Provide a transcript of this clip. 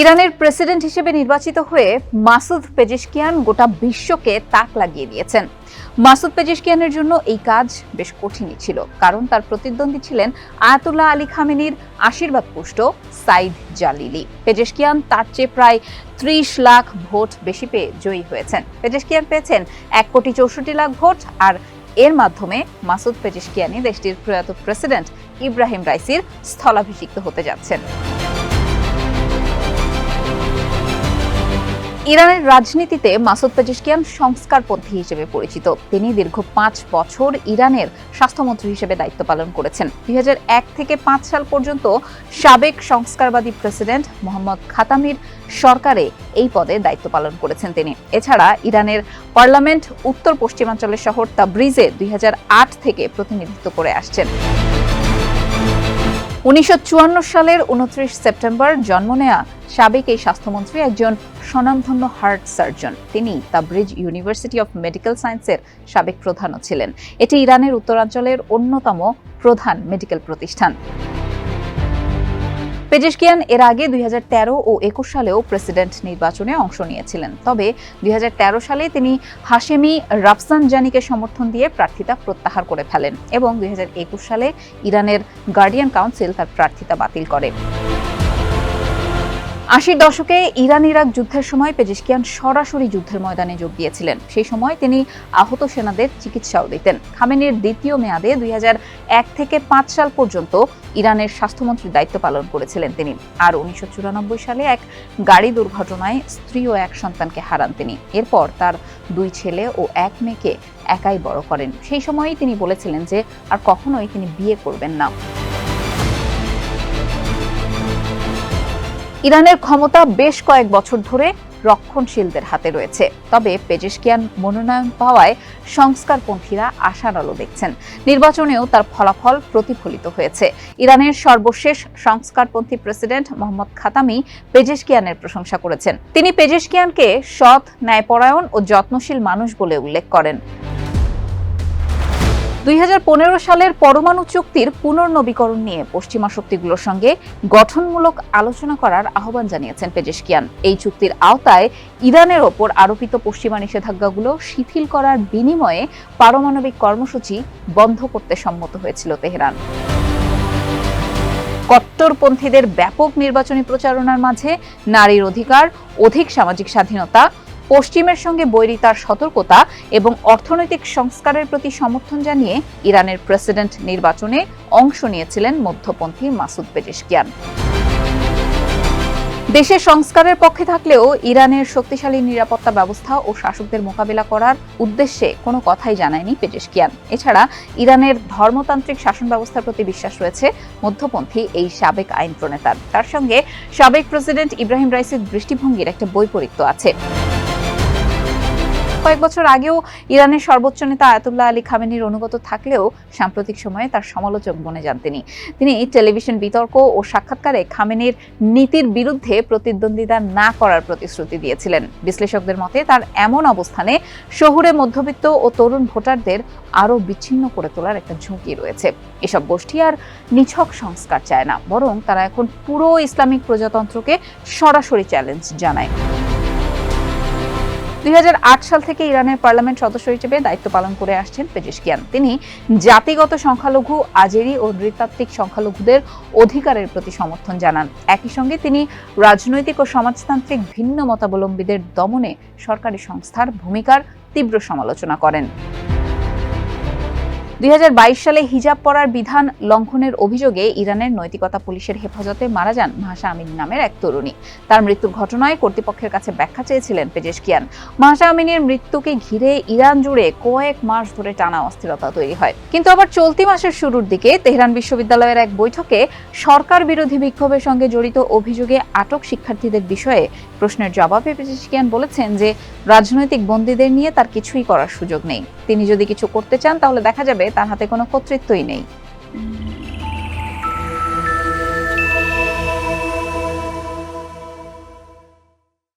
ইরানের প্রেসিডেন্ট হিসেবে নির্বাচিত হয়ে মাসুদ পেজেশকিয়ান গোটা বিশ্বকে তাক লাগিয়ে দিয়েছেন। মাসুদ পেজেশকিয়ানের জন্য এই কাজ বেশ কঠিনই ছিল, কারণ তার প্রতিদ্বন্দ্বী ছিলেন আয়াতুল্লাহ আলী খামেনির আশীর্বাদ পুষ্ট সাইদ জালিলি। পেজেশকিয়ান তার চেয়ে প্রায় ত্রিশ লাখ ভোট বেশি পেয়ে জয়ী হয়েছেন। পেজেশকিয়ান পেয়েছেন এক কোটি চৌষট্টি লাখ ভোট আর এর মাধ্যমে মাসুদ পেজেশকিয়ানি দেশটির প্রয়াত প্রেসিডেন্ট ইব্রাহিম রাইসির স্থলাভিষিক্ত হতে যাচ্ছেন। ইরানের রাজনীতিতে মাসুদ পেজেশকিয়ান সংস্কারপন্থী হিসেবে পরিচিত। তিনি দীর্ঘ পাঁচ বছর ইরানের স্বাস্থ্যমন্ত্রী হিসেবে দায়িত্ব পালন করেছেন। দুই হাজার এক থেকে পাঁচ সাল পর্যন্ত সাবেক সংস্কারবাদী প্রেসিডেন্ট মোহাম্মদ খাতামির সরকারে এই পদে দায়িত্ব পালন করেছেন তিনি। এছাড়া ইরানের পার্লামেন্ট উত্তর পশ্চিমাঞ্চলের শহর তাব্রিজে দুই হাজার আট থেকে প্রতিনিধিত্ব করে আসছেন। উনিশশো চুয়ান্ন সালের উনত্রিশ সেপ্টেম্বর জন্ম নেয়া সাবেক এই স্বাস্থ্যমন্ত্রী একজন স্বনামধন্য হার্ট সার্জন। তিনি তাবরিজ ইউনিভার্সিটি অফ মেডিকেল সায়েন্সের সাবেক প্রধানও ছিলেন। এটি ইরানের উত্তরাঞ্চলের অন্যতম প্রধান মেডিকেল প্রতিষ্ঠান। পেজেশকিয়ান এর আগে দুই হাজার তেরো ও একুশ সালেও প্রেসিডেন্ট নির্বাচনে অংশ নিয়েছিলেন। তবে দুই হাজার তেরো সালে তিনি হাশেমি রাফসানজানিকে সমর্থন দিয়ে প্রার্থিতা প্রত্যাহার করে ফেলেন এবং দুই হাজার একুশ সালে ইরানের গার্ডিয়ান কাউন্সিল তার প্রার্থিতা বাতিল করে। আশির দশকে ইরান ইরাক যুদ্ধের সময় পেজিশকিয়ান সরাসরি যুদ্ধের ময়দানে যোগ দিয়েছিলেন। সেই সময় তিনি আহত সেনাদের চিকিৎসাও দিতেন। খামেনির দ্বিতীয় মেয়াদে দুই এক থেকে পাঁচ সাল পর্যন্ত ইরানের স্বাস্থ্যমন্ত্রীর দায়িত্ব পালন করেছিলেন তিনি। আর উনিশশো চুরানব্বই সালে এক গাড়ি দুর্ঘটনায় স্ত্রী ও এক সন্তানকে হারান তিনি। এরপর তার দুই ছেলে ও এক মেয়েকে একাই বড় করেন। সেই সময়ই তিনি বলেছিলেন যে আর কখনোই তিনি বিয়ে করবেন না। ইরানের ক্ষমতা বেশ কয়েক বছর ধরে রক্ষণশীলদের হাতে রয়েছে। তবে পেজেশকিয়ান মনোনয়ন পাওয়ায় সংস্কারপন্থীরা আশার আলো দেখছেন। নির্বাচনেও তার ফলাফল প্রতিফলিত হয়েছে। ইরানের সর্বশেষ সংস্কারপন্থী প্রেসিডেন্ট মোহাম্মদ খাতামি পেজেশকিয়ানের প্রশংসা করেছেন। তিনি পেজেশকিয়ানকে সৎ, ন্যায়পরায়ণ ও যত্নশীল মানুষ বলে উল্লেখ করেন। দুই হাজার পনেরো সালের পরমাণু চুক্তির পুনর্নবীকরণ নিয়ে পশ্চিমা শক্তিগুলোর সঙ্গে গঠনমূলক আলোচনা করার আহ্বান জানিয়েছেন পেজেশকিয়ান। এই চুক্তির আওতায় ইরানের ওপর আরোপিত পশ্চিমা নিষেধাজ্ঞাগুলো শিথিল করার বিনিময়ে পারমাণবিক কর্মসূচি বন্ধ করতে সম্মত হয়েছিল তেহরান। কট্টরপন্থীদের ব্যাপক নির্বাচনী প্রচারণার মাঝে নারীর অধিকার, অধিক সামাজিক স্বাধীনতা পশ্চিমের সঙ্গে বৈরিতার সতর্কতা এবং অর্থনৈতিক সংস্কারের প্রতি সমর্থন জানিয়ে ইরানের প্রেসিডেন্ট নির্বাচনে অংশ নিয়েছিলেন মধ্যপন্থী মাসুদ পেজেশকিয়ান দেশের সংস্কারের পক্ষে থাকলেও ইরানের শক্তিশালী নিরাপত্তা ব্যবস্থা ও শাসকদের মোকাবিলা করার উদ্দেশ্যে কোনো কথাই জানায়নি পেজেশকিয়ান এছাড়া ইরানের ধর্মতান্ত্রিক শাসন ব্যবস্থার প্রতি বিশ্বাস রয়েছে মধ্যপন্থী এই সাবেক আইন প্রণেতার তার সঙ্গে সাবেক প্রেসিডেন্ট ইব্রাহিম রাইসির দৃষ্টিভঙ্গির একটা বৈপরীত্য আছে। কয়েক বছর আগেও ইরানের সর্বোচ্চ নেতা আয়াতুল্লাহ আলী খামেনির অনুগত থাকলেও সাম্প্রতিক সময়ে তার সমালোচক বনে যান তিনি। তিনি টেলিভিশন বিতর্ক ও সাক্ষাৎকারে খামেনির নীতির বিরুদ্ধে প্রতিদ্বন্দ্বিতা না করার প্রতিশ্রুতি দিয়েছিলেন। বিশ্লেষকদের মতে তার এমন অবস্থানে শহুরে মধ্যবিত্ত ও তরুণ ভোটারদের আরও বিচ্ছিন্ন করে তোলার একটা ঝুঁকি রয়েছে। এসব গোষ্ঠী আর নিছক সংস্কার চায় না, বরং তারা এখন পুরো ইসলামিক প্রজাতন্ত্রকে সরাসরি চ্যালেঞ্জ জানায়। দুই হাজার আট সাল থেকে ইরানের পার্লামেন্ট সদস্য হিসেবে দায়িত্ব পালন করে আসছেন পেজিশকিয়ান তিনি জাতিগত সংখ্যালঘু, আজেরি ও নৃতাত্ত্বিক সংখ্যালঘুদের অধিকারের প্রতি সমর্থন জানান। একই সঙ্গে তিনি রাজনৈতিক ও সমাজতান্ত্রিক ভিন্ন মতাবলম্বীদের দমনে সরকারি সংস্থার ভূমিকার তীব্র সমালোচনা করেন। দুই হাজার বাইশ সালে হিজাব পরার বিধান লঙ্ঘনের অভিযোগে ইরানের নৈতিকতা পুলিশের হেফাজতে মারা যান মাহাসা আমিন নামের এক তরুণী। তার মৃত্যুর ঘটনায় কর্তৃপক্ষের কাছে ব্যাখ্যা চেয়েছিলেন পেজেশকিয়ান মাহাসা আমিনের মৃত্যুকে ঘিরে ইরান জুড়ে কয়েক মাস ধরে টানা অস্থিরতা তৈরি হয়। কিন্তু আবার চলতি মাসের শুরুর দিকে তেহরান বিশ্ববিদ্যালয়ের এক বৈঠকে সরকার বিরোধী বিক্ষোভের সঙ্গে জড়িত অভিযোগে আটক শিক্ষার্থীদের বিষয়ে প্রশ্নের জবাবে পেজেশকিয়ান বলেছেন যে, রাজনৈতিক বন্দীদের নিয়ে তার কিছুই করার সুযোগ নেই। তিনি যদি কিছু করতে চান, তাহলে দেখা যাবে তার হাতে কোনো কর্তৃত্বই নেই।